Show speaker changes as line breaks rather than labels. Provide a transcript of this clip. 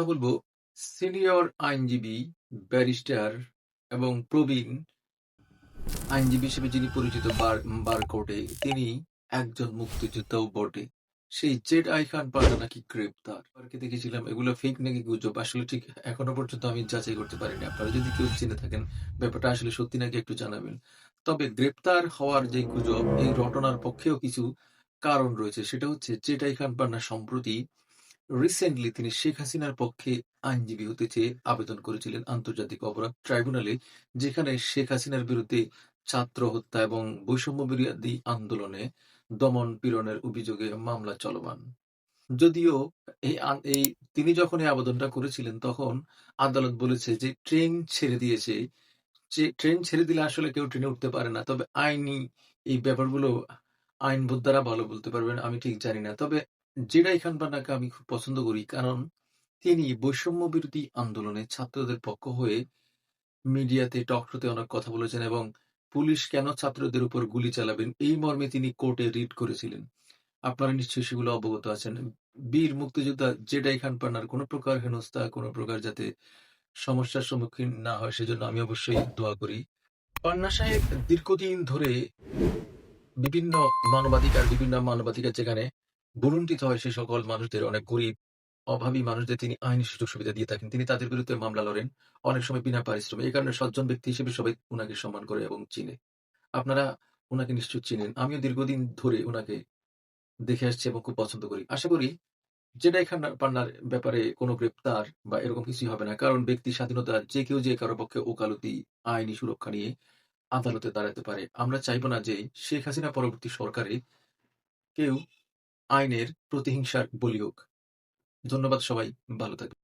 কথা বলব সিনিয়র আইনজীবী, ব্যারিস্টার এবং প্রবীণ আইনজীবী হিসেবে যিনি পরিচিত বার বার কোর্টে তিনি একজন মুক্তিযোদ্ধাও বটে। সেই জেড আই খান পান্ডা নাকি গ্রেপ্তার। পার্কে দেখেছিলাম এগুলো ফেক নাকি গুজব আসলে ঠিক এখনও পর্যন্ত আমি যাচাই করতে পারিনি। আপনারা যদি কেউ চিনে থাকেন ব্যাপারটা আসলে সত্যি নাকি একটু জানাবেন। তবে গ্রেপ্তার হওয়ার যে গুজব এই রটনার পক্ষেও কিছু কারণ রয়েছে। সেটা হচ্ছে জেড আই খান পান্না সম্প্রতি রিসেন্টলি তিনি শেখ হাসিনার পক্ষে আইনজীবী হতে চেয়ে আবেদন করেছিলেন আন্তর্জাতিক অপরাধ ট্রাইব্যুনালে, যেখানে শেখ হাসিনার বিরুদ্ধে ছাত্র হত্যা এবং বৈষম্য বিরোধী আন্দোলনে দমন পীড়নের অভিযোগে মামলা চলমান। যদিও এই এই, তিনি যখন এই আবেদনটা করেছিলেন, তখন আদালত বলেছে যে ট্রেন ছেড়ে দিয়েছে। যে ট্রেন ছেড়ে দিলে আসলে কেউ ট্রেনে উঠতে পারে না। তবে আইনি এই ব্যাপারগুলো আইন দ্বারা ভালো বলতে পারবেন, আমি ঠিক জানি না। তবে জেডাই খান পান্নাকে আমি খুব পছন্দ করি কারণ তিনি বৈষম্য বিরোধী আন্দোলনে ছাত্রদের পক্ষ হয়ে মিডিয়াতে টক শোতে অনেক কথা বলেছেন এবং পুলিশ কেন ছাত্রদের উপর গুলি চালাবেন এই মর্মে তিনি কোর্টে রিট করেছিলেন। আপনারা নিশ্চয়ই সেগুলো অবগত আছেন। বীর মুক্তিযোদ্ধা জেডাই খান পান্নার কোনো প্রকার হেনস্থা, কোনো প্রকার যাতে সমস্যার সম্মুখীন না হয় সেজন্য আমি অবশ্যই দোয়া করি। পান্না সাহেব দীর্ঘদিন ধরে বিভিন্ন মানবাধিকার বিভিন্ন মানবাধিকার যেখানে বলুণ্ঠিত হয় সে সকল মানুষদের, অনেক গরিব, অভাবী মানুষদের তিনি আইনি সুযোগ সুবিধা দিয়ে থাকেন, তিনি তাদের বিরুদ্ধে মামলা লড়েন, অনেক সময় বিনা পারিশ্রমিক এই কারণে সজ্জন ব্যক্তি হিসেবে সবাই উনাকে সম্মান করে এবং চিনে। আপনারা উনাকে নিশ্চয় চিনেন। আমিও দীর্ঘদিন ধরে উনাকে দেখে আসছি এবং খুব পছন্দ করি। আশা করি জেডাই খান পান্নার ব্যাপারে কোনো গ্রেপ্তার বা এরকম কিছুই হবে না। কারণ ব্যক্তি স্বাধীনতা যে কেউ যে কারও পক্ষে ওকালতি, আইনি সুরক্ষা নিয়ে আদালতে দাঁড়াতে পারে। আমরা চাইব না যে শেখ হাসিনা পরবর্তী সরকারে কেউ আইনের প্রতিহিংসার বলি ধন্যবাদ সবাই ভালো থাকবে